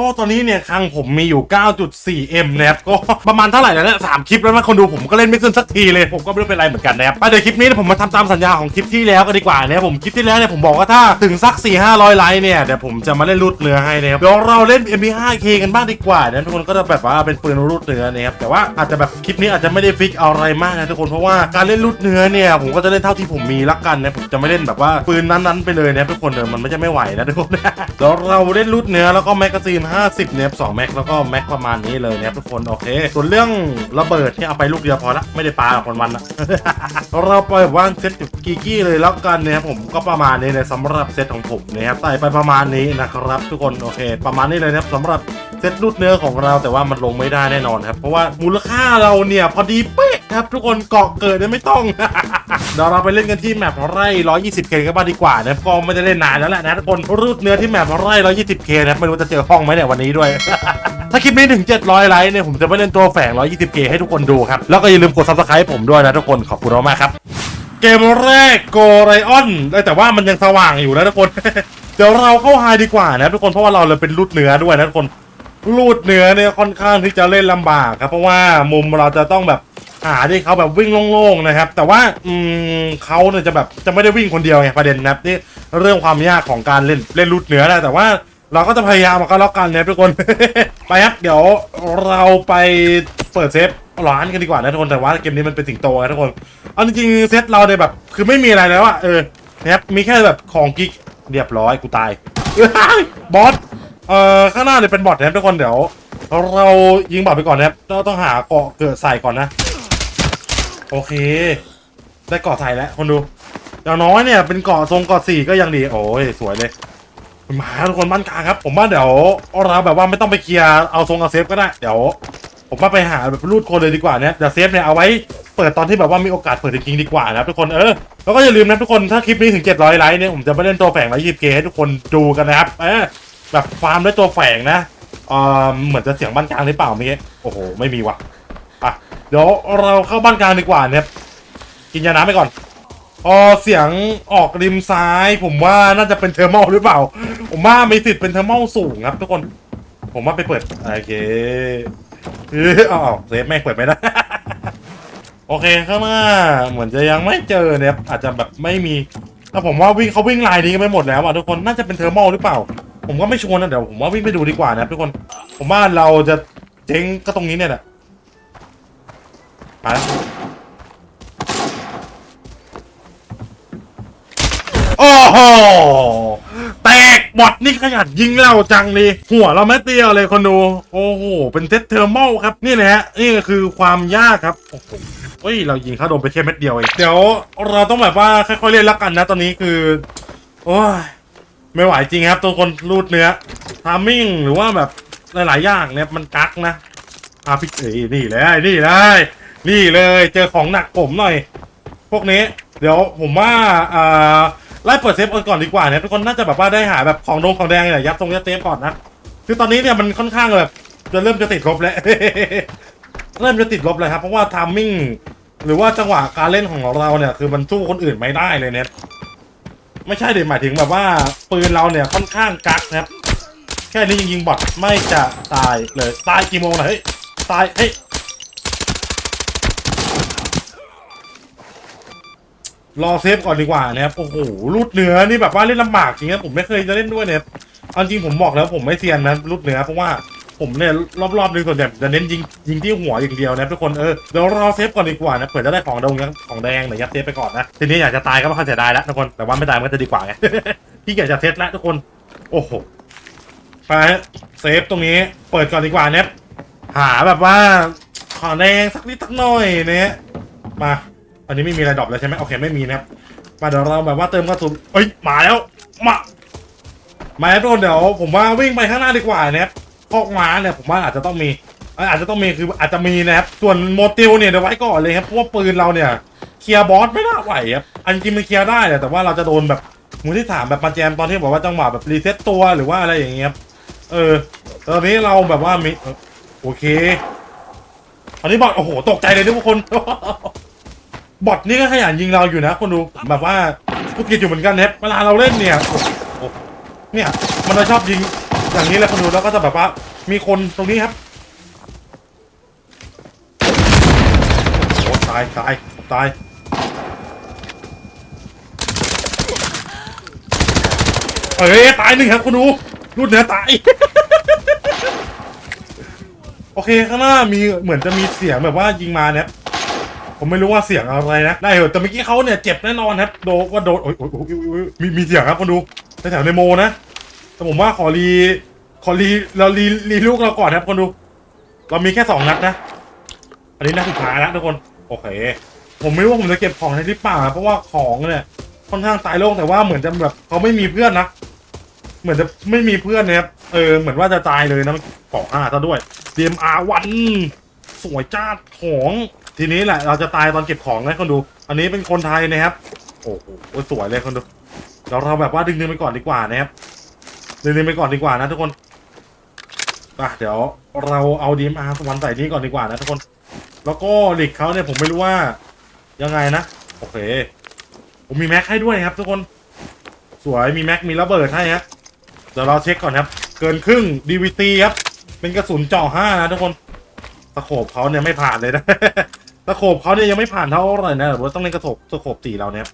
ก็ตอนนี้เนี่ยคลังผมมีอยู่ 9.4M นะครับ ก็ประมาณเท่าไหร่แล้วเนี่ยสามคลิปแล้วนะคนดูผมก็เล่นไม่ขึ้นสักทีเลย ผมก็ไม่รู้เป็นไรเหมือนกันนะครับไปเดี๋ยวคลิปนี้เดี๋ยผมมาทำตามสัญญาของคลิปที่แล้วกันดีกว่านะครับผมคลิปที่แล้วเนี่ยผมบอกว่าถ้าถึงสัก 4 5 0 0 ไลค์เนี่ยเดี๋ยวผมจะมาเล่นรูดเนื้อให้นะครับเดี๋ยวเราเล่น MP5K กันบ้างดีกว่านะทุกคนก็จะแบบว่าเป็นปืนรูดเนื้อนะครับแต่ว่าอาจจะแบบคลิปนี้อาจจะไม่ได้ฟิกอาอะไรมากนะทุกคนเพราะว่าการเล่นรูดเนื้อเนี่ยผมก็จะเล่นเท่าที่ผมมีละกันนะผมจะไม่เล่นแบบว่าปืนนั้นๆไปเลยนะทุกคนเดี๋ยวมันไม่จะไม่ไหวนะทุกคนเดี๋ยวเราเล่นรูดเนื้อแล้วก็แมกกาซีน50 เนี่ยสองแม็กแล้วก็แม็กประมาณนี้เลยนะครับทุกคน โอเค ส่วนเรื่องระเบิดที่เอาไปลูกเดียวพอละ ไม่ได้ปาหรอกวันๆนะ เราปล่อยว่างเซตกีกี้เลยแล้วกันนะครับผมก็ประมาณนี้เลยสำหรับเซตของผมนะครับใส่ไปประมาณนี้นะครับ ทุกคนโอเค ประมาณนี้เลยนะครับสำหรับเซตรูดเนื้อของเราแต่ว่ามันลงไม่ได้แน่นอนครับเพราะว่ามูลค่าเราเนี่ยพอดีเป๊ะ ครับ ทุกคนเกาะเกิดเนี่ยไม่ต้อง เดี๋ยวเราไปเล่นกันที่แมปไร่ 120K กันบ้างดีกว่านะครับก็ไม่ได้เล่นนานแล้วแหละนะทุกคนรูดเนื้อที่แมปไร่ 120K นะครับไม่รู้จะเจอห้องไหมเนี่ยวันนี้ด้วย ถ้าคลิปนี้ถึง 700 ไลค์เนี่ยผมจะไปเล่นตัวแฝง 120K ให้ทุกคนดูครับ แล้วก็อย่าลืมกด subscribe ผมด้วยนะทุกคนขอบคุณมากครับเกมแรกโกไรออนแต่ว่ามันยังสว่างอยู่นะทุกคน เดี๋ยวเราเข้าไฮดีกว่านะทุกคนเพราะว่าเราเลยเป็นรูดเนื้อด้วยนะทุกคนรูดเนื้อเนี่ยค่อนข้างที่จะเล่นลำบากครับเพราะว่ามุมเราจะต้องแบบ หาที่เขาแบบวิ่งโล่งๆนะครับ แต่ว่าอืมเขาเนี่ยจะแบบจะไม่ได้วิ่งคนเดียวไงประเด็นนะครับนี่เรื่องความยากของการเล่นเล่นรูดเหนือนะแต่ว่าเราก็จะพยายามมาก็แล้วกันนะทุกคน ไปครับเดี๋ยวเราไปเปิดเซฟร้านกันดีกว่านะทุกคนแต่ว่าเกมนี้มันเป็นสิงโตนะทุกคนเอาจริงๆเซตเราเนี่ยแบบ คือไม่มีอะไรแล้วอะเออนะครับมีแค่แบบของกิ๊กเรียบร้อยกูตายบอสเอ่อข้างหน้าเนี่ยเป็นบอทนะครับทุกคนเดี๋ยวเรายิงบอทไปก่อนนะครับเราต้องหาเกาะเกิดใส่ก่อนนะ โอเค ได้เกาะใส่แล้วคนดู อย่างน้อยเนี่ยเป็นเกาะทรงเกาะสี่ก็ยังดี โอ้ยสวยเลยมาทุกคนบ้านกลางครับ ผมว่าเดี๋ยวเราแบบว่าไม่ต้องไปเคลียร์เอาทรงเอาเซฟก็ได้เดี๋ยว ผมว่าไปหาแบบรูดคนเลยดีกว่าเนี่ยเดี๋ยวเซฟเนี่ยเอาไว้เปิดตอนที่แบบว่ามีโอกาสเปิดจริงดีกว่านะทุกคนเออแล้วก็อย่าลืมนะทุกคนถ้าคลิปนี้ถึง 700 ไลค์เนี่ยผมจะไปเล่นตัวแฝงไว้ยีบเกให้ทุกคนดูกันนะครับเออแบบฟาร์มด้วยตัวแฝงนะเออเหมือนจะเสียงบ้านกลางหรือเปล่าเมื่อกี้โอ้โหไม่มีว่ะ อะเดี๋ยวเราเข้าบ้านกลางดีกว่าเนี่ยกินยาน้ำไปก่อนพอเสียงออกริมซ้าย ผมว่าน่าจะเป็นเทอร์โมหรือเปล่า ผมว่ามีสิทธิ์เป็นเทอร์โมสูงครับทุกคน ผมว่าไปเปิดโอเคเออเอาเซฟไม่เปิดไม่ได้ โอเคข้างหน้าเหมือนจะยังไม่เจอเนี่ยอาจจะแบบไม่มีแต่ผมว่าวิ่งเขาวิ่งลายนี้กันไปหมดแล้วอะทุกคนน่าจะเป็นเทอร์โมหรือเปล่า ผมก็ไม่ชวร์นะเดี๋ยวผมว่าวิ่งไปดูดีกว่านะทุกคน ผมว่าเราจะเจ๊งก็ตรงนี้เนี่ยแหละ มาแล้วโอ้โหแตกบอดนี่ขยันยิงเราจังเลยหัวเราไม่เตี้ยเลยคนดู โอ้โห เป็นเซตเทอร์โมครับ นี่แหละฮะนี่คือความยากครับโอ้โหเฮ้ย เรายิงเข้าโดนไปแค่เม็ดเดียวเอง เดี๋ยวเราต้องแบบว่าค่อยๆเล่นละกันนะตอนนี้คือ โอ้ย ไม่ไหวจริงครับตัวคนรูดเนื้อทามมิ่งหรือว่าแบบหลายๆอย่างเนี่ยมันกักนะอาพิกเอ้ยนี่เลยนี่เลย นี่เลยเจอของหนักผมหน่อย พวกนี้ เดี๋ยวผมว่าอ่าไล่เปิดเซฟก่อนดีกว่าเนี่ยทุกคนน่าจะแบบว่าได้หาแบบของดงของแดงเนี่ยยัดตรงยัดเซฟก่อนนะคือตอนนี้เนี่ยมันค่อนข้างแบบจะเริ่มจะติดลบแล้วเริ่มจะติดลบเลยครับเพราะว่าทามมิ่งหรือว่าจังหวะการเล่นของเราเนี่ยคือมันสู้คนอื่นไม่ได้เลยเนี่ยไม่ใช่เดี๋ยวหมายถึงแบบว่าปืนเราเนี่ยค่อนข้างกักนะครับ แค่นี้ยิงๆบอทไม่จะตายเลยตายกี่โมงนะเฮ้ยตายเฮ้ย รอเซฟก่อนดีกว่านะครับโอ้โหรูดเนื้อนี่แบบว่าเล่นลำบากจริงนะผมไม่เคยจะเล่นด้วยเนี่ยเอาจริงผมบอกแล้วผมไม่เซียนนะรูดเนื้อเพราะว่าผมเนี่ยรอบๆนึงส่วนใหญ่จะเน้นยิงยิงที่หัวอย่างเดียวนะทุกคนเออเดี๋ยวรอเซฟก่อนดีกว่านะเผื่อจะได้ของดงของแดงเดี๋ยวยัดเซฟไปก่อนนะทีนี้อยากจะตายก็ไม่ค่อยเสียดายแล้วทุกคนแต่ว่าไม่ตายมันก็จะดีกว่าไงพี่อยากจะเซตแล้วทุกคน โอ้โหไปเซฟตรงนี้เปิดก่อนดีกว่าเน็ตหาแบบว่าขอแดงสักนิดสักหน่อยเนี่ยมา อันนี้ไม่มีอะไรดรอปแล้วใช่ไหมโอเคไม่มีนะครับมาเดี๋ยวเราแบบว่าเติมกระสุนเอ้ยมาแล้วมามาแล้วทุกคนเดี๋ยวผมว่าวิ่งไปข้างหน้าดีกว่านะครับพอกม้าเนี่ยผมว่าอาจจะต้องมีอาจจะต้องมีคืออาจจะมีนะครับส่วนโมติลเนี่ยเดี๋ยวไว้ก่อนเลยครับเพราะว่าปืนเราเนี่ยเคลียร์บอสไม่น่าไหวครับอันจริงมันเคลียร์ได้แหละแต่ว่าเราจะโดนแบบมือที่สามแบบมาแจมตอนที่บอกว่าจังหวะแบบรีเซ็ตตัวหรือว่าอะไรอย่างเงี้ยครับเออตอนนี้เราแบบว่ามีโอเคอันนี้บอทโอ้โหตกใจเลยทุกคน บอทนี่ก็ขยันยิงเราอยู่นะคนดูแบบว่าทุกกิจอยู่เหมือนกันเน็ตเวลาเราเล่นเนี่ยเนี่ย มันจะชอบยิงอย่างนี้แหละคนดูแล้วก็จะแบบว่า มีคนตรงนี้ครับโอ้ตายตายตายเอ้ยตายหนึ่งครับคุณดูรุ่นเนื้อตายโอเคข้างหน้ามีเหมือนจะมีเสียงแบบว่ายิงมาเนี่ย ผมไม่รู้ว่าเสียงอะไรนะ ได้เหรอแต่เมื่อกี้เขาเนี่ยเจ็บแน่นอนครับ โดนว่าโดนโอ้ยโอ้ยโอ้ยโอ้ยมีมีเสียงครับคนดูในแถวในโมนะ แต่ผมว่าขอรี ขอรีเรารีรีลูกเราก่อนครับคนดู เรามีแค่สองนัดนะ อันนี้นัดสุดท้ายแล้วทุกคน โอเค ผมไม่รู้ว่าผมจะเก็บของในที่ป่าเพราะว่าของเนี่ยค่อนข้างตายโล่งแต่ว่าเหมือนจะแบบเขาไม่มีเพื่อนนะ เหมือนจะไม่มีเพื่อนนะครับ เออ เหมือนว่าจะตายเลยนะเกห้าซะด้วย DMR วัน สวยจ้าของทีนี้แหละเราจะตายตอนเก็บของนะคนดู อันนี้เป็นคนไทยนะครับโอ้โหสวยเลยคนดูเดี๋ยวเราแบบว่าดึงๆไปก่อนดีกว่านะครับดึงๆไปก่อนดีกว่านะทุกคนอะเดี๋ยวเราเอา DMR วันใส่นี้ก่อนดีกว่านะทุกคน แล้วก็หลีกเขาเนี่ยผมไม่รู้ว่ายังไงนะโอเคผมมีแม็กให้ด้วยครับ ทุกคนสวยมีแม็กมีระเบิดให้ฮะเดี๋ยวเราเช็คก่อนครับ เกินครึ่ง DVT ครับเป็นกระสุนเจาะห้านะทุกคน ตะโขบเขาเนี่ยไม่ผ่านเลยนะ ตะโขบเขาเนี่ยยังไม่ผ่านเท่าไหร่นะแต่ว่าต้องเล่นกระโถบตะโขบตีเราเนี่ย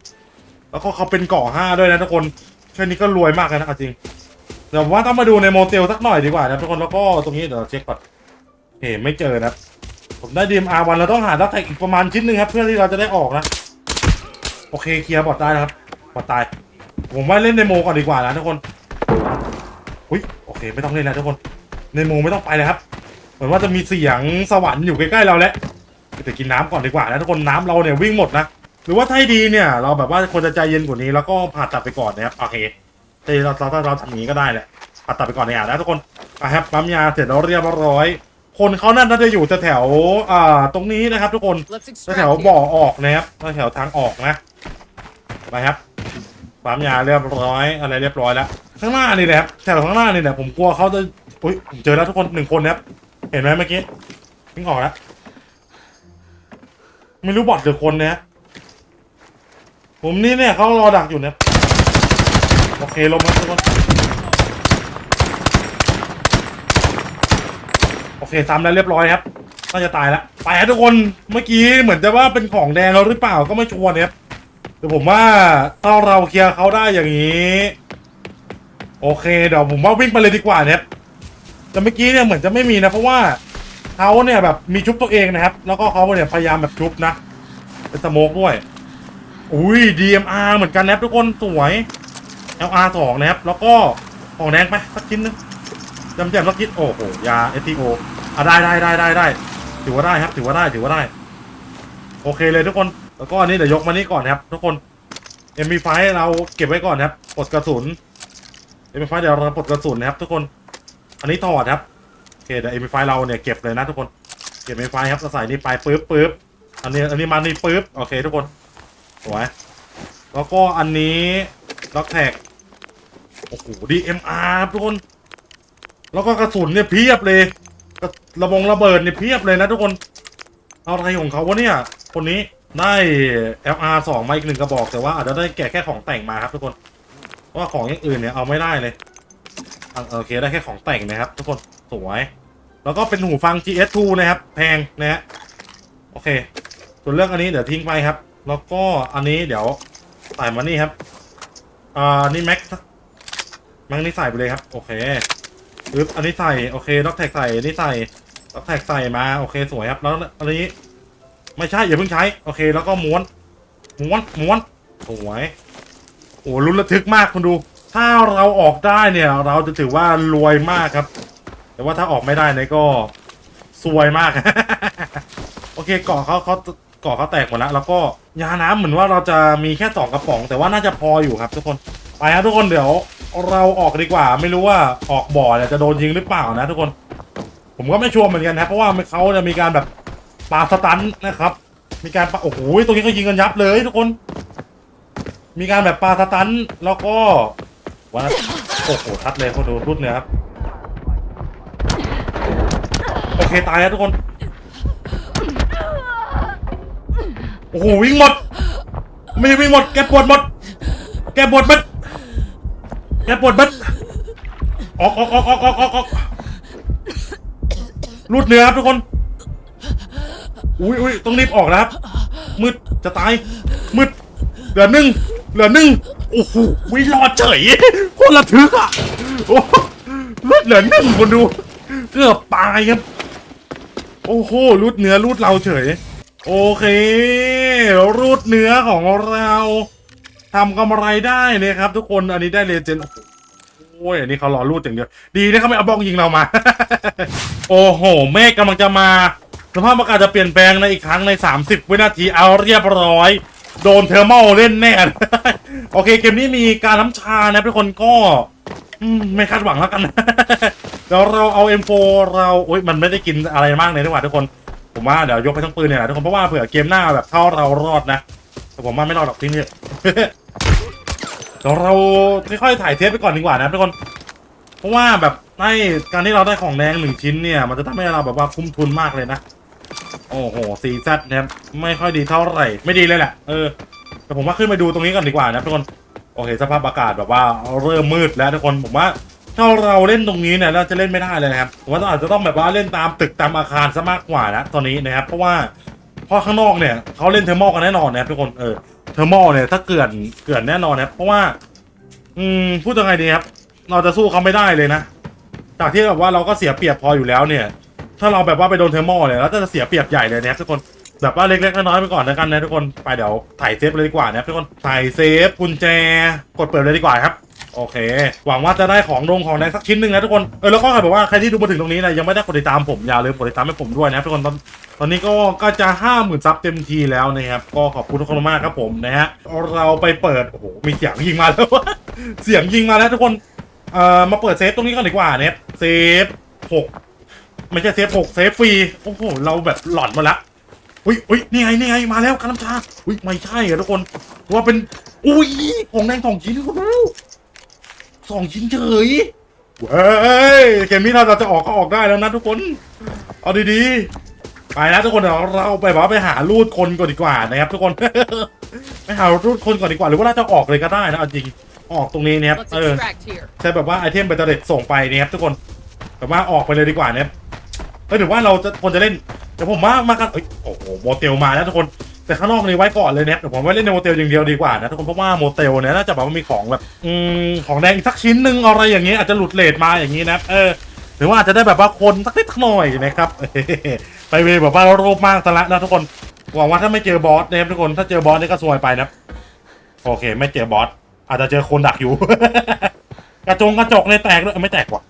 แล้วก็เขาเป็นเกาะห้าด้วยนะทุกคนแค่นี้ก็รวยมากเลยนะจริงเดี๋ยวว่าต้องมาดูในโมเตลสักหน่อยดีกว่านะทุกคนแล้วก็ตรงนี้เดี๋ยวเช็คก่อนเห็นไม่เจอนะผมได้ DMR วันเราต้องหาดักแท็กอีกประมาณชิ้นหนึ่งครับ เพื่อที่เราจะได้ออกนะ โอเคเคลียร์บอดได้นะครับบอดตาย ผมว่าเล่นในโมก่อนดีกว่านะทุกคนอุ้ยโอเค ไม่ต้องเล่นแล้วทุกคนในโมไม่ต้องไปเลยครับ เหมือนว่าจะมีเสียงสวรรค์อยู่ใกล้ๆเราแล้วแต่กินน้ำก่อนดีกว่านะทุกคนน้ำเราเนี่ยวิ่งหมดนะหรือว่าถ้าให้ดีเนี่ย เราแบบว่าควรจะใจเย็นกว่านี้แล้วก็ผ่าตัดไปก่อนนะครับโอเคแต่เราเราเราเราทำอย่างนี้ก็ได้แหละผ่าตัดไปก่อนในอะนะทุกคนอะครับปั๊มยาเสร็จแล้วเรียบร้อย คนเขานั่นน่าจะอยู่แถวๆอ่าตรงนี้นะครับ ทุกคน Let's แถว extract บ่อ here. ออกนะครับแถวทางออกนะไปครับปั๊มยาเรียบร้อยอะไรเรียบร้อยแล้วข้างหน้านี่แหละครับแถวข้างหน้านี่แหละผมกลัวเขาจะอุ้ยผมเจอแล้วทุกคนหนึ่งคนนะครับ เห็นไหมเมื่อกี้วิ่งออกแล้ว ไม่รู้บอดหรือคนเนี่ยผมนี่เนี่ยเขารอดักอยู่เนี่ย โอเคลงมาทุกคนโอเคซ้ำแล้วเรียบร้อยครับน่าจะตายแล้วไปทุกคนเมื่อกี้เหมือนจะว่าเป็นของแดงเราหรือเปล่าก็ไม่ชวร์นะครับแต่ผมว่าถ้าเราเคลียร์เขาได้อย่างนี้ โอเคเดี๋ยวผมว่าวิ่งไปเลยดีกว่าเนะครับ แต่เมื่อกี้เนี่ยเหมือนจะไม่มีนะเพราะว่าเขาเนี่ยแบบมีชุบตัวเองนะครับ แล้วก็เขาเนี่ยพยายามแบบชุบนะ เป็นสโมกด้วย อุ้ย DMR เหมือนกันนะครับทุกคนสวย LR สองนะครับ แล้วก็ของแดงไปสักชิ้นนึงจำแจมสักชิ้นโอ้โหยา STO อะได้ได้ได้ได้ได้ถือว่าได้ครับ ถือว่าได้ถือว่าได้ โอเคเลยทุกคนแล้วก็อันนี้เดี๋ยวยกมานี่ก่อนนะครับ ทุกคน MP5 เราเก็บไว้ก่อนครับปลดกระสุน MP5 เดี๋ยวเราปลดกระสุนนะครับทุกคน อันนี้ถอดครับโอเคเดี๋ยว MP5 เราเนี่ยเก็บเลยนะทุกคน เก็บ MP5 ครับใส่นี่ไปปึ๊บปึ๊บอันนี้อันนี้มานี่ปึ๊บโอเคทุกคนสวยแล้วก็อันนี้ล็อกแท็กโอ้โห DMR ครับทุกคน แล้วก็กระสุนเนี่ยเพียบเลยกระระบงระเบิดเนี่ยเพียบเลยนะทุกคน เอาอะไรของเขาวะเนี่ย คนนี้ได้ LR สองมาอีกหนึ่งกระบอกแต่ว่าอาจจะได้แกะแค่ของแต่งมาครับทุกคน ว่าของอย่างอื่นเนี่ยเอาไม่ได้เลย โอเคได้แค่ของแต่งนะครับทุกคนสวย แล้วก็เป็นหูฟัง GS2 นะครับ แพงนะฮะโอเค ส่วนเรื่องอันนี้เดี๋ยวทิ้งไปครับ แล้วก็อันนี้เดี๋ยวใส่มานี่ครับอ่านี่แม็กแม็กนี่ใส่ไปเลยครับ โอเคปึ๊บอันนี้ใส่โอเคล็อกแท็กใส่อันนี้ใส่ล็อกแท็กใส่มาโอเคสวยครับ แล้วอันนี้ ไม่ใช่อย่าเพิ่งใช้โอเค แล้วก็ม้วนม้วนม้วนสวยโอ้ลุ้นระทึกมากคุณดู ถ้าเราออกได้เนี่ย เราจะถือว่ารวยมากครับ แต่ว่าถ้าออกไม่ได้เนี่ยก็ซวยมาก โอเคเกาะเขาเขาเกาะเขาแตกหมดแล้ว แล้วก็ยาน้ำเหมือนว่าเราจะมีแค่สองกระป๋อง แต่ว่าน่าจะพออยู่ครับ ทุกคนไปครับทุกคนเดี๋ยวเราออกดีกว่า ไม่รู้ว่าออกบ่อเนี่ยจะโดนยิงหรือเปล่านะ ทุกคน ผมก็ไม่ชัวร์เหมือนกันนะเพราะว่าเขาจะมีการแบบปาสตันนะครับ มีการปาโอ้โหตรงนี้ก็ยิงกันยับเลย ทุกคน มีการแบบปาสตันแล้วก็ วันนั้นโอ้โหทัดเลยเขาดูรุดเนี่ยครับ โอเค ตายแล้วทุกคน โอ้โห วิ่งหมด ไม่วิ่งหมด แกปวดหมด แกปวดบัดแกปวดบัดออกออกออกออกออกออกออกรูดเนื้อครับทุกคน อุ้ยอุ้ยต้องรีบออกนะครับ มืดจะตาย มืด เหลือหนึ่งเหลือหนึ่ง โอ้โหวิรอดเฉยโคนระทึกอะโอ้รูดเหลือหนึ่งคนดูเกือบตายครับ โอ้โหรูดเนื้อรูดเราเฉย โอเค รูดเนื้อของเราทำกำไรได้นะครับ ทุกคนอันนี้ได้เลเจนด์โอ้ยอันนี้เขารอรูดอย่างเดียวดีนะเขาไม่เอาบ้องยิงเรามา โอ้โหเมฆกำลังจะมาสภาพอากาศจะเปลี่ยนแปลงในอีกครั้งใน 30 วินาทีเอาเรียบร้อย โดนเทอร์โมเล่นแน่ โอเค เกมนี้มีการน้ำชานะทุกคนก็ไม่คาดหวังแล้วกันเดี๋ยวเราเอา M4 เราโอ้ยมันไม่ได้กินอะไรมากเลยทุกว่าทุกคน ผมว่าเดี๋ยวยกไปทั้งปืนเนี่ยแหละทุกคนเพราะว่าเผื่อเกมหน้าแบบถ้าเรารอดนะแต่ผมว่าไม่รอดหรอกที่นี่เดี๋ยวเราค่อยๆถ่ายเทปไปก่อนดีกว่านะทุกคน เพราะว่าแบบให้การที่เราได้ของแดงหนึ่งชิ้นเนี่ย มันจะทำให้เราแบบว่าคุ้มทุนมากเลยนะ โอ้โหซีซัดนะครับไม่ค่อยดีเท่าไหร่ ไม่ดีเลยแหละ เออ แต่ผมว่าขึ้นไปดูตรงนี้ก่อนดีกว่านะทุกคน โอเค สภาพอากาศแบบว่าเริ่มมืดแล้วทุกคน ผมว่าถ้าเราเล่นตรงนี้เนี่ยเราจะเล่นไม่ได้เลยนะครับผมว่าเราอาจจะต้องแบบว่าเล่นตามตึกตามอาคารซะมากกว่านะตอนนี้นะครับ เพราะว่าพราะข้างนอกเนี่ยเขาเล่นเทอร์โมกันแน่นอนนะครับทุกคน เออ เทอร์โมเนี่ยถ้าเกิดเกิดแน่นอนนะครับ เพราะว่า อืม พูดยังไงดีครับ เราจะสู้เขาไม่ได้เลยนะ จากที่แบบว่าเราก็เสียเปรียบพออยู่แล้วเนี่ย ถ้าเราแบบว่าไปโดนเทอร์โมเนี่ยเราจะเสียเปรียบใหญ่เลยนะครับทุกคนแบบว่าเล็กๆน้อยๆไปก่อนแล้วกันนะทุกคนไปเดี๋ยวถ่ายเซฟเลยดีกว่านะทุกคนถ่ายเซฟกุญแจกดเปิดเลยดีกว่าครับโอเค หวังว่าจะได้ของดงของแดงสักชิ้นหนึ่งนะทุกคน เออแล้วก็ใครบอกว่าใครที่ดูมาถึงตรงนี้นะยังไม่ได้กดติดตามผมอย่าลืมกดติดตามให้ผมด้วยนะทุกคนตอนตอนนี้ก็ก็จะห้าหมื่นซับเต็มทีแล้วนะครับ ก็ขอบคุณทุกคนมากครับผมนะฮะ เราไปเปิด โอ้โห มีเสียงยิงมาแล้ว เสียงยิงมาแล้วทุกคน เอ่อ มาเปิดเซฟตรงนี้ก่อนดีกว่าเนี่ยเซฟหก ไม่ใช่เซฟหกเซฟฟรีโอ้โหเราแบบหลอนมาละอุ้ยอุ้ยนี่ไงนี่ไงมาแล้วการน้ำชาอุ้ยไม่ใช่อะทุกคนว่าเป็นอุ้ยของแดงสองชิ้นสองชิ้นเฉยเว้ยเกมนี้ถ้าเราจะออกก็ออกได้แล้วนะทุกคน เอาดีๆไปนะทุกคนเดี๋ยวเราไปบอกว่าไปหาลูดคนก่อนดีกว่านะครับทุกคนไปหาลูดคนก่อนดีกว่า หรือว่าเราจะออกเลยก็ได้นะเอาจริงออกตรงนี้เนี่ยครับเออใช้แบบว่าไอเทมเบตเตอร์เด็ดส่งไปเนี่ยครับทุกคนแบบว่าออกไปเลยดีกว่าเนี่ย เฮ้ยหรือว่าเราจะคนจะเล่นแต่ผมว่ามากันเอ้ยโอ้โหโมเตลมาแล้วทุกคนแต่ข้างนอกนี่ไว้ก่อนเลยเนี่ยแต่ผมไว้เล่นในโมเตลอย่างเดียวดีกว่านะทุกคนเพราะว่าโมเตลเนี่ยน่าจะแบบว่ามีของแบบอืมของแดงอีกสักชิ้นหนึ่งอะไรอย่างเงี้ยอาจจะหลุดเลทมาอย่างงี้นะเออหรือว่าอาจจะได้แบบว่าคนสักนิดหน่อยนะครับไปเวแบบว่าโรบมากซะละนะทุกคนหวังว่าถ้าไม่เจอบอสนะครับทุกคนถ้าเจอบอสนี่ก็ซวยไปนะโอเค ไม่เจอบอสอาจจะเจอคนดักอยู่ กระจงกระจกเลยแตกด้วยเอ้ยไม่แตกว่ะ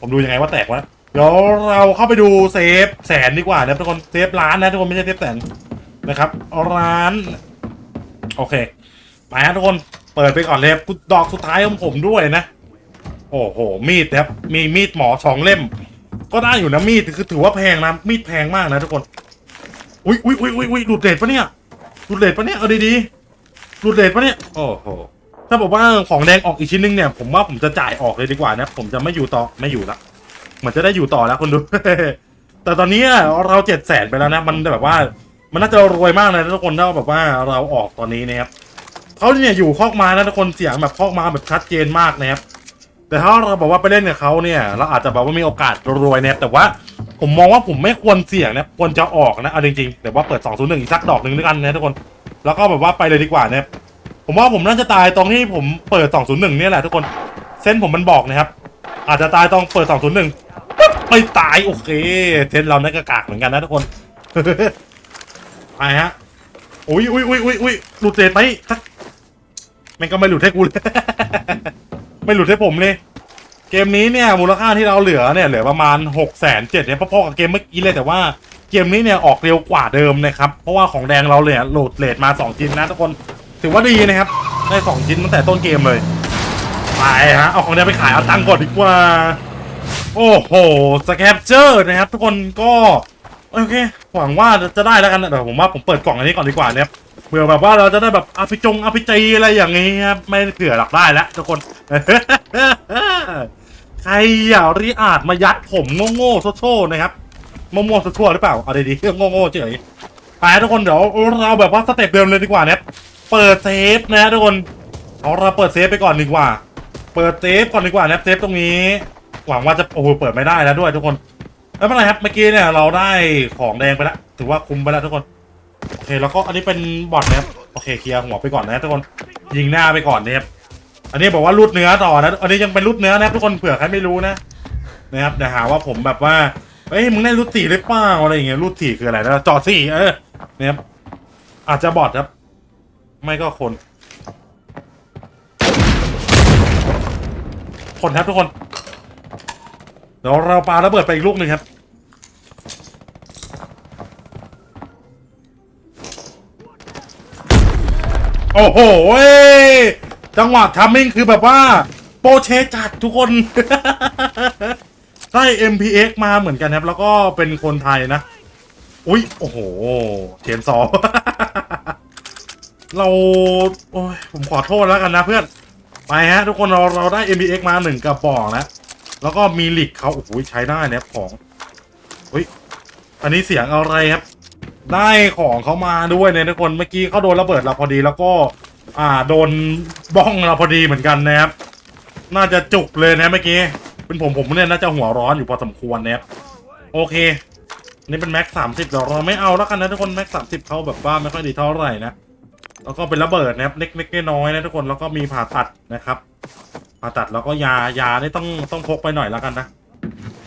ผมดูยังไงว่าแตกวะ เดี๋ยวเราเข้าไปดูเซฟแสนดีกว่านะทุกคนเซฟร้านนะทุกคนไม่ใช่เซฟแสนนะครับ ร้าน โอเคไปฮะทุกคนเปิดไปก่อนเลยครับดอกสุดท้ายของผมด้วยนะ โอ้โห มีดครับมีมีดหมอสองเล่ม ก็ได้อยู่นะมีดคือถือว่าแพงนะมีดแพงมากนะทุกคนอุ้ยอุ้ยอุ้ยอุ้ยอุ้ยหลุดเดทปะเนี่ยหลุดเดทปะเนี่ยเอาดีๆหลุดเดทปะเนี่ยโอ้โหถ้าบอกว่าของแดงออกอีกชิ้นนึงเนี่ยผมว่าผมจะจ่ายออกเลยดีกว่านะ ผมจะไม่อยู่ต่อไม่อยู่ละ เหมือนจะได้อยู่ต่อแล้วคนดู แต่ตอนนี้เราเจ็ดแสนไปแล้วนะ มันแบบว่า มันน่าจะรวยมากเลยนะทุกคนถ้าแบบว่าเราออกตอนนี้นะครับเขาเนี่ยอยู่คอกมานะทุกคนเสียงแบบคอกมาแบบชัดเจนมากนะครับแต่ถ้าเราบอกว่าไปเล่นกับเขาเนี่ย เราอาจจะแบบว่ามีโอกาสรวยนะครับแต่ว่าผมมองว่าผมไม่ควรเสี่ยงนะควรจะออกนะเอาจริงๆแต่ว่าเปิด201อีกสักดอกหนึ่งด้วยกันนะทุกคนแล้วก็แบบว่าไปเลยดีกว่านะครับผมว่าผมน่าจะตายตรงที่ผมเปิด201เนี่ยแหละทุกคน เส้นผมมันบอกนะครับ อาจจะตายตรงเปิด201ปึ๊บไม่ตาย โอเค เทนเราน่ากากากเหมือนกันนะทุกคนไปฮะอุ้ยอุ้ยอุ้ยอุ้ยอุ้ยหลุดเศษไปสักมันก็ไม่หลุดให้กูเลยไม่หลุดให้ผมเลย เกมนี้เนี่ยมูลค่าที่เราเหลือเนี่ยเหลือประมาณ6กแสนเจ็ดเนี่ยพอๆกับเกมเมื่อกี้เลยแต่ว่าเกมนี้เนี่ยออกเร็วกว่าเดิมนะครับ เพราะว่าของแดงเราเนี่ยโหลดเลทมา2ชิ้นนะทุกคน ถือว่าดีนะครับ ได้2ชิ้นตั้งแต่ต้นเกมเลย ไปฮะ เอาของแดงไปขายเอาตังค์ก่อนดีกว่า โอ้โหสแคปเจอร์นะครับ ทุกคนก็โอเค หวังว่าจะได้แล้วกันนะแต่ผมว่าผมเปิดกล่องอันนี้ก่อนดีกว่านะครับเผื่อแบบว่าเราจะได้แบบอภิจงอภิจีอะไรอย่างงี้ครับไม่เผื่อหลักได้แล้วทุกคน ใครอย่ารีอาดมายัดผมโง่ๆโซ่ๆนะครับโม่ๆทั่วๆหรือเปล่าเอาดีๆโง่ๆเฉยไปทุกคนเดี๋ยวเราแบบว่าสเต็ปเดิมเลยดีกว่านะครับเปิดเซฟนะทุกคนเอาเราเปิดเซฟไปก่อนดีกว่า เปิดเซฟก่อนดีกว่านะครับเซฟตรงนี้ หวังว่าจะโอ้โหเปิดไม่ได้แล้วด้วยทุกคนไม่เป็นไรครับเมื่อกี้เนี่ยเราได้ของแดงไปแล้วถือว่าคุ้มไปแล้วทุกคนโอเคแล้วก็อันนี้เป็นบอทนะครับโอเคเคลียร์หัวไปก่อนนะทุกคนยิงหน้าไปก่อนนะครับอันนี้บอกว่ารูดเนื้อต่อนะอันนี้ยังเป็นรูดเนื้อนะทุกคนเผื่อใครไม่รู้นะนะครับเดี๋ยวหาว่าผมแบบว่าเอ้ยมึงได้รูดสี่หรือเปล่าอะไรอย่างเงี้ยรูดสี่คืออะไรนะจอดสี่เออนะครับอาจจะบอทครับ ไม่ก็คน คนครับทุกคน เดี๋ยวเราปาระเบิดไปอีกลูกหนึ่งครับ โอ้โหจังหวะทัมมิ่งคือแบบว่า โปรเชจัดทุกคน ได้ MPX มาเหมือนกันครับ แล้วก็เป็นคนไทยนะ อุ๊ยโอ้โหเทียนสองเรา โอ้ยผมขอโทษแล้วกันนะเพื่อน ไปฮะทุกคนเราเราได้ MPX มาหนึ่งกระบอกนะแล้วก็มีลิกเขาโอ้โหใช้ได้นะครับของอุ้ยอันนี้เสียงอะไรครับ ได้ของเขามาด้วยเนี่ยทุกคนเมื่อกี้เขาโดนระเบิดเราพอดีแล้วก็ อ่าโดนบ้องเราพอดีเหมือนกันนะครับ น่าจะจุกเลยนะเมื่อกี้เป็นผมผมเนี่ยน่าจะหัวร้อนอยู่พอสมควรนะครับโอเคนี่เป็นแม็กสามสิบเดี๋ยวเราไม่เอาแล้วกันนะทุกคนแม็กสามสิบเขาแบบว่าไม่ค่อยดีเท่าไหร่นะ แล้วก็เป็นระเบิดนะครับเล็กๆน้อยๆนะทุกคนแล้วก็มีผ่าตัดนะครับ ผ่าตัดแล้วก็ยายานี่ต้องต้องพกไปหน่อยแล้วกันนะ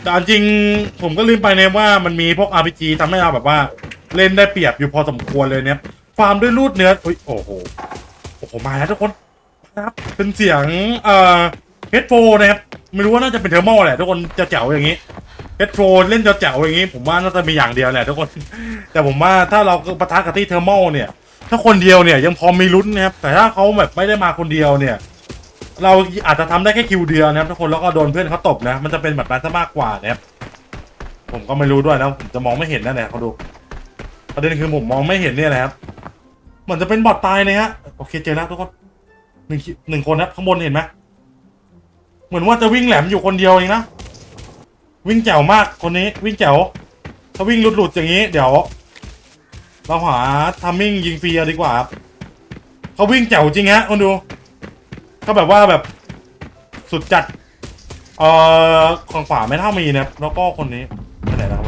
แต่จริงผมก็ลืมไปเนี่ยว่ามันมีพวก RPG ทำให้เราแบบว่า เล่นได้เปรียบอยู่พอสมควรเลยเนี่ยฟาร์มด้วยรูดเนื้ออุ้ยโอ้โหโอ้โหมาแล้วทุกคนนะครับเป็นเสียงเอ่อเฮดโฟนะครับไม่รู้ว่าน่าจะเป็นเทอร์โมแหละทุกคนจะเจ๋วอย่างนี้เฮดโฟเล่นจะเจ๋วอย่างนี้ ผมว่าน่าจะมีอย่างเดียวแหละทุกคน แต่ผมว่าถ้าเราปะทะกับที่เทอร์โมเนี่ย ถ้าคนเดียวเนี่ยยังพอมีลุ้นนะครับแต่ถ้าเขาแบบไม่ได้มาคนเดียวเนี่ย เราอาจจะทำได้แค่คิวเดียวนะครับทุกคนแล้วก็โดนเพื่อนเขาตบนะมันจะเป็นแบบนั้นซะมากกว่านะครับผมก็ไม่รู้ด้วยแล้วผมจะมองไม่เห็นนั่นแหละเขาดูประเด็นคือผมมองไม่เห็นเนี่ยนะครับเหมือนจะเป็นบอทตายเลยฮะโอเคเจอแล้วทุกคนหนึ่งหนึ่งคนนะครับข้างบนเห็นไหมเหมือนว่าจะวิ่งแหลมอยู่คนเดียวเองนะวิ่งแจ๋วมากคนนี้วิ่งแจ๋วถ้าวิ่งหลุดๆอย่างนี้ เดี๋ยว เราหาทัมมิ่งยิงฟรีดีกว่าครับเขาวิ่งแจ๋วจริงฮะคนดูเขาแบบว่าแบบสุดจัด เอ่อของขวาไม่เท่ามีนะแล้วก็คนนี้ไปไหนแล้ว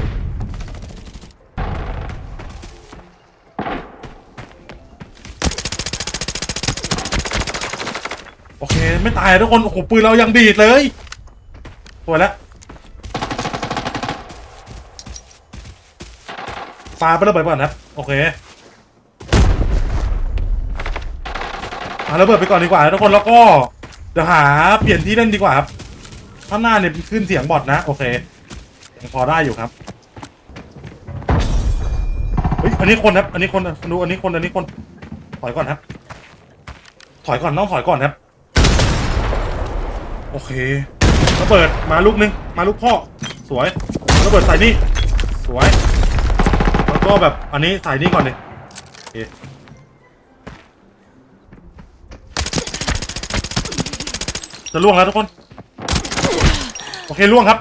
โอเค ไม่ตายทุกคนโอ้โหปืนเรายังดีดเลยสวยแล้ว ปาไปแล้วไปก่อนนะครับ โอเคอาระเบิดไปก่อนดีกว่าทุกคนแล้วก็เดี๋ยวหาเปลี่ยนที่เล่นดีกว่าครับข้างหน้าเนี่ยขึ้นเสียงบอทนะ โอเคยังพอได้อยู่ครับเฮ้ยอันนี้คนครับ อันนี้คนดูอันนี้คนอันนี้คน ถอยก่อนครับ ถอยก่อนต้องถอยก่อนครับ โอเคระเบิดมาลูกนึงมาลูกพ่อ สวยระเบิดใส่นี่สวย ก็แบบอันนี้ใส่นี่ก่อนเลยจะล่วงแล้วทุกคน โอเคล่วงครับ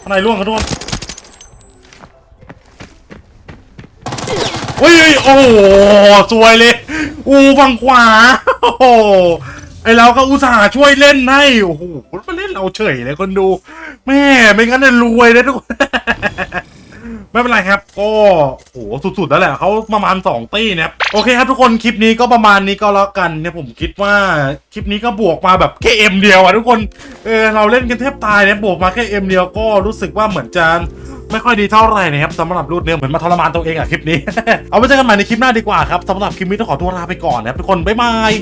ข้างในล่วงครับทุกคนเฮ้ยโอ้โหสวยเลย อูฝั่งขวา โอ้โหไอเราก็อุตส่าห์ช่วยเล่นให้ โอ้โห เราเฉยเลยคนดู แม่ไม่งั้นเนี่ยรวยเลยทุกคนไม่เป็นไรครับ ก็โหสุดๆแล้วแหละเขาประมาณสองตี้นะครับโอเคครับทุกคนคลิปนี้ก็ประมาณนี้ก็แล้วกันเนี่ยผมคิดว่าคลิปนี้ก็บวกมาแบบแค่เอ็มเดียวอะทุกคนเออเราเล่นกันแทบตายเนี่ยบวกมาแค่เอ็มเดียวก็รู้สึกว่าเหมือนจะไม่ค่อยดีเท่าไหร่นะครับสำหรับรูดเนี่ยเหมือนมาทรมานตัวเองอะคลิปนี้ เอาไว้เจอกันใหม่ในคลิปหน้าดีกว่าครับสำหรับคลิปนี้ต้องขอตัวลาไปก่อนนะครับทุกคนบ๊ายบาย